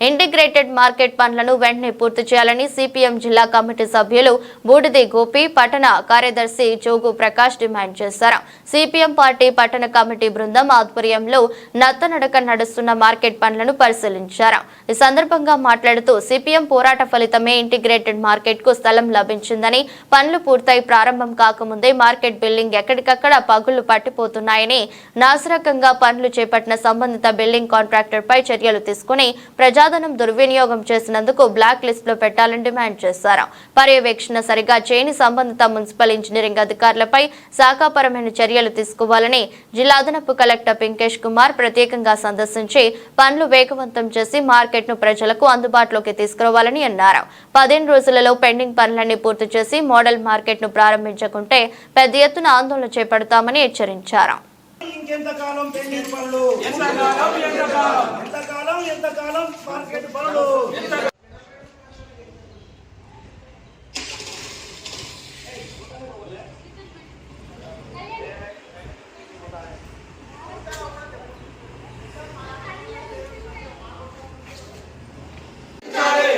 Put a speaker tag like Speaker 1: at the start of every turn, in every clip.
Speaker 1: Integrated market పనులను వెంటనే పూర్తి చేయాలని సిపిఎం జిల్లా కమిటీ సభ్యులు బూడిది గోపి పట్టణ కార్యదర్శి జోగు ప్రకాష్ డిమాండ్ చేశారు. సిపిఎం పార్టీ పట్టణ కమిటీ బృందం ఆధ్వర్యంలో నత్తనడక నడుస్తున్న మార్కెట్ పనులను పరిశీలించారు. ఈ సందర్భంగా మాట్లాడుతూ సిపిఎం పోరాట ఫలితమే ఇంటిగ్రేటెడ్ మార్కెట్కు స్థలం లభించిందని పనులు పూర్తయి ప్రారంభం కాకముందే మార్కెట్ బిల్డింగ్ ఎక్కడికక్కడ పగుళ్ళు పట్టిపోతున్నాయని నాసిరకంగా పనులు చేపట్టిన సంబంధిత బిల్డింగ్ కాంట్రాక్టర్ పై చర్యలు తీసుకుని ప్రజాధనం దుర్వినియోగం చేసినందుకు బ్లాక్ లిస్ట్లో పెట్టాలని డిమాండ్ చేశారు. పర్యవేక్షణ సరిగా చేయని సంబంధిత మున్సిపల్ ఇంజనీరింగ్ అధికారులపై శాఖాపరమైన చర్యలు తీసుకోవాలని జిల్లా అదనపు కలెక్టర్ పింకేష్ కుమార్ ప్రత్యేకంగా సందర్శించి పనులు వేగవంతం చేసి మార్కెట్ను ప్రజలకు అందుబాటులోకి తీసుకురావాలని అన్నారు. పదిహేను రోజులలో పెండింగ్ పనులన్నీ పూర్తి చేసి మోడల్ మార్కెట్ను ప్రారంభించకుంటే పెద్ద ఎత్తున ఆందోళన చేపడతామని హెచ్చరించారు.
Speaker 2: ఇంకెంతకాలం పెండింగ్ పనులు ఎంతకాలం ఎంతకాలం? మార్కెట్ పనులు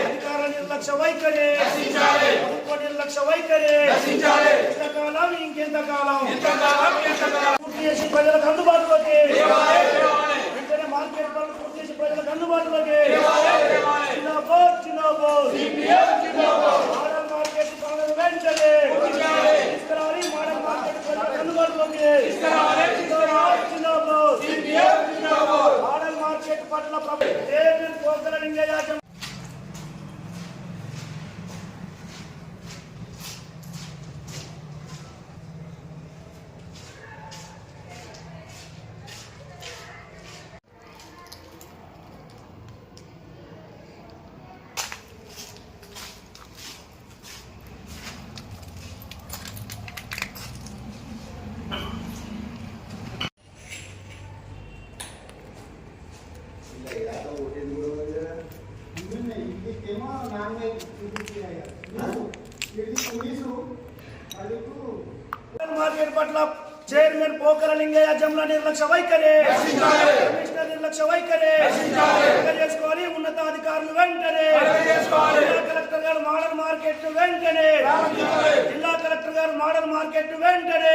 Speaker 2: అధికార నిర్లక్ష్య వైఖరి. ప్రభుత్వ నిర్లక్ష్య వైఖరి. ఎంతకాలం ఇంకెంతకాలం? పూర్తి చేసి ప్రజలకు అందుబాటులోకి. వెంటనే మార్కెట్ పనులు పూర్తి చేసి ప్రజలకు అందుబాటులోకి. జిందాబాద్, జిందాబాద్. మోడల్ మార్కెట్ పనులను వెంటనే. తీసుకురావాలి మోడల్ మార్కెట్ ప్రజలకు అందుబాటులోకి. జిందాబాద్, జిందాబాద్. మోడల్ మార్కెట్ పట్ల ప్రభుత్వం చైర్మన్ మార్కెట్ పట్ల చైర్మన్ పోకర లింగయ్య జమ్ల నిర్లక్ష్య వైఖరి. కమిషనర్ నిర్లక్ష్య వైఖరి. చేసుకోవాలి ఉన్నతాధికారులు వెంటనే. జిల్లా కలెక్టర్ గారు మోడల్ మార్కెట్ వెంటనే. జిల్లా కలెక్టర్ గారు మోడల్ మార్కెట్ వెంటనే.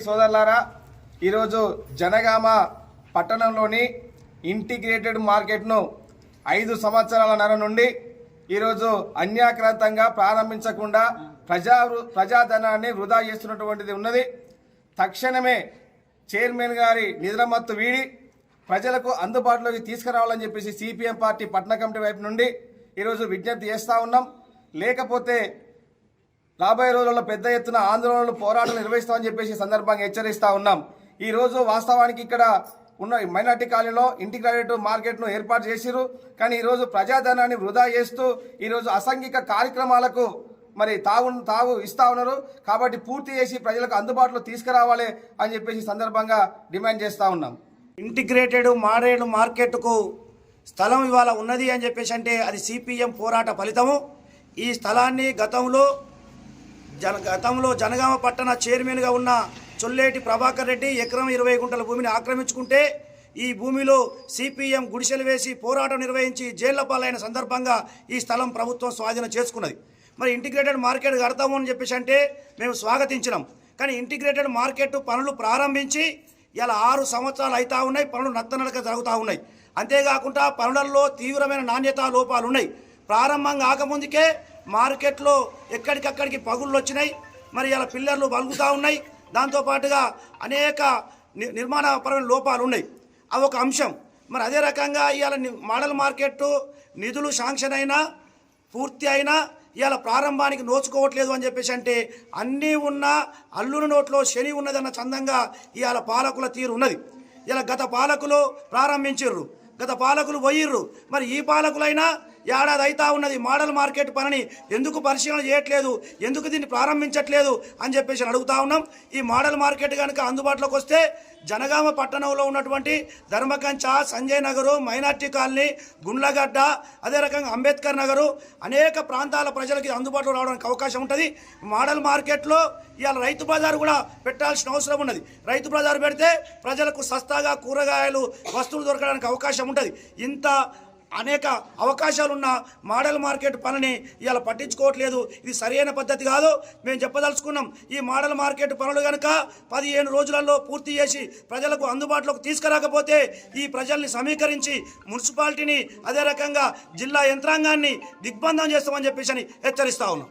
Speaker 3: సోదరులారా ఈరోజు జనగామ పట్టణంలోని ఇంటిగ్రేటెడ్ మార్కెట్ను ఐదు సంవత్సరాల నర నుండి ఈరోజు అన్యాక్రాంతంగా ప్రారంభించకుండా ప్రజా ప్రజాధనాన్ని వృధా చేస్తున్నటువంటిది ఉన్నది. తక్షణమే చైర్మన్ గారి నిద్రమత్తు వీడి ప్రజలకు అందుబాటులోకి తీసుకురావాలని చెప్పేసి సిపిఎం పార్టీ పట్టణ కమిటీ వైపు నుండి ఈరోజు విజ్ఞప్తి చేస్తూ ఉన్నాం. లేకపోతే రాబోయే రోజుల్లో పెద్ద ఎత్తున ఆందోళనలు పోరాటాలు నిర్వహిస్తామని చెప్పేసి సందర్భంగా హెచ్చరిస్తూ ఉన్నాం. ఈరోజు వాస్తవానికి ఇక్కడ ఉన్న మైనార్టీ కాలనీలో ఇంటిగ్రేటెడ్ మార్కెట్ను ఏర్పాటు చేసిరు కానీ ఈరోజు ప్రజాధనాన్ని వృధా చేస్తూ ఈరోజు అసంఘిక కార్యక్రమాలకు మరి తావు తావు ఇస్తా ఉన్నారు. కాబట్టి పూర్తి చేసి ప్రజలకు అందుబాటులో తీసుకురావాలి అని చెప్పేసి సందర్భంగా డిమాండ్ చేస్తూ ఉన్నాం.
Speaker 2: ఇంటిగ్రేటెడ్ మాడేడ్ మార్కెట్కు స్థలం ఇవాళ ఉన్నది అని చెప్పేసి అంటే అది సిపిఎం పోరాట ఫలితము. ఈ స్థలాన్ని గతంలో జన గతంలో జనగామ పట్టణ చైర్మన్గా ఉన్న చొల్లేటి ప్రభాకర్ రెడ్డి ఎకరం ఇరవై గుంటల భూమిని ఆక్రమించుకుంటే ఈ భూమిలో సిపిఎం గుడిసెలు వేసి పోరాటం నిర్వహించి జైళ్ళ పాలైన సందర్భంగా ఈ స్థలం ప్రభుత్వం స్వాధీనం చేసుకున్నది. మరి ఇంటిగ్రేటెడ్ మార్కెట్ కడతాము అని చెప్పేసి అంటే మేము స్వాగతించినాం. కానీ ఇంటిగ్రేటెడ్ మార్కెట్ పనులు ప్రారంభించి ఇలా ఆరు సంవత్సరాలు అవుతా ఉన్నాయి పనులు నత్తనడక జరుగుతూ ఉన్నాయి. అంతేకాకుండా పనులలో తీవ్రమైన నాణ్యత లోపాలు ఉన్నాయి. ప్రారంభం కాకముందుకే మార్కెట్లో ఎక్కడికక్కడికి పగుళ్ళు వచ్చినాయి. మరి ఇలా పిల్లర్లు బలుగుతూ ఉన్నాయి. దాంతోపాటుగా అనేక ని- నిర్మాణపరమైన లోపాలు ఉన్నాయి. అవి ఒక అంశం. మరి అదే రకంగా ఇవాళ మోడల్ మార్కెట్ నిధులు శాంక్షన్ అయినా పూర్తి అయినా ఇవాళ ప్రారంభానికి నోచుకోవట్లేదు అని చెప్పేసి అంటే అన్నీ ఉన్న అల్లుని నోట్లో శని ఉన్నదన్న చందంగా ఇవాళ పాలకుల తీరు ఉన్నది. ఇలా గత పాలకులు ప్రారంభించిర్రు గత పాలకులు పోయిర్రు. మరి ఈ పాలకులైనా ఏడాది అయితా ఉన్నది మోడల్ మార్కెట్ పనిని ఎందుకు పరిశీలన చేయట్లేదు ఎందుకు దీన్ని ప్రారంభించట్లేదు అని చెప్పేసి అడుగుతా ఉన్నాం. ఈ మోడల్ మార్కెట్ కనుక అందుబాటులోకి వస్తే జనగామ పట్టణంలో ఉన్నటువంటి ధర్మకంచ సంజయ్ నగరు మైనార్టీ కాలనీ గుండ్లగడ్డ అదే రకంగా అంబేద్కర్ నగరు అనేక ప్రాంతాల ప్రజలకి అందుబాటులో రావడానికి అవకాశం ఉంటుంది. మోడల్ మార్కెట్లో ఇవాళ రైతు బజారు కూడా పెట్టాల్సిన అవసరం ఉన్నది. రైతు బజారు పెడితే ప్రజలకు సస్తాగా కూరగాయలు వస్తువులు దొరకడానికి అవకాశం ఉంటుంది. ఇంత అనేక అవకాశాలున్న మోడల్ మార్కెట్ పనిని ఇవాళ పట్టించుకోవట్లేదు. ఇది సరైన పద్ధతి కాదు. మేము చెప్పదలుచుకున్నాం ఈ మోడల్ మార్కెట్ పనులు కనుక పదిహేను రోజులలో పూర్తి చేసి ప్రజలకు అందుబాటులోకి తీసుకురాకపోతే ఈ ప్రజల్ని సమీకరించి మున్సిపాలిటీని అదే రకంగా జిల్లా యంత్రాంగాన్ని దిగ్బంధం చేస్తామని చెప్పేసి అని హెచ్చరిస్తా ఉన్నాం.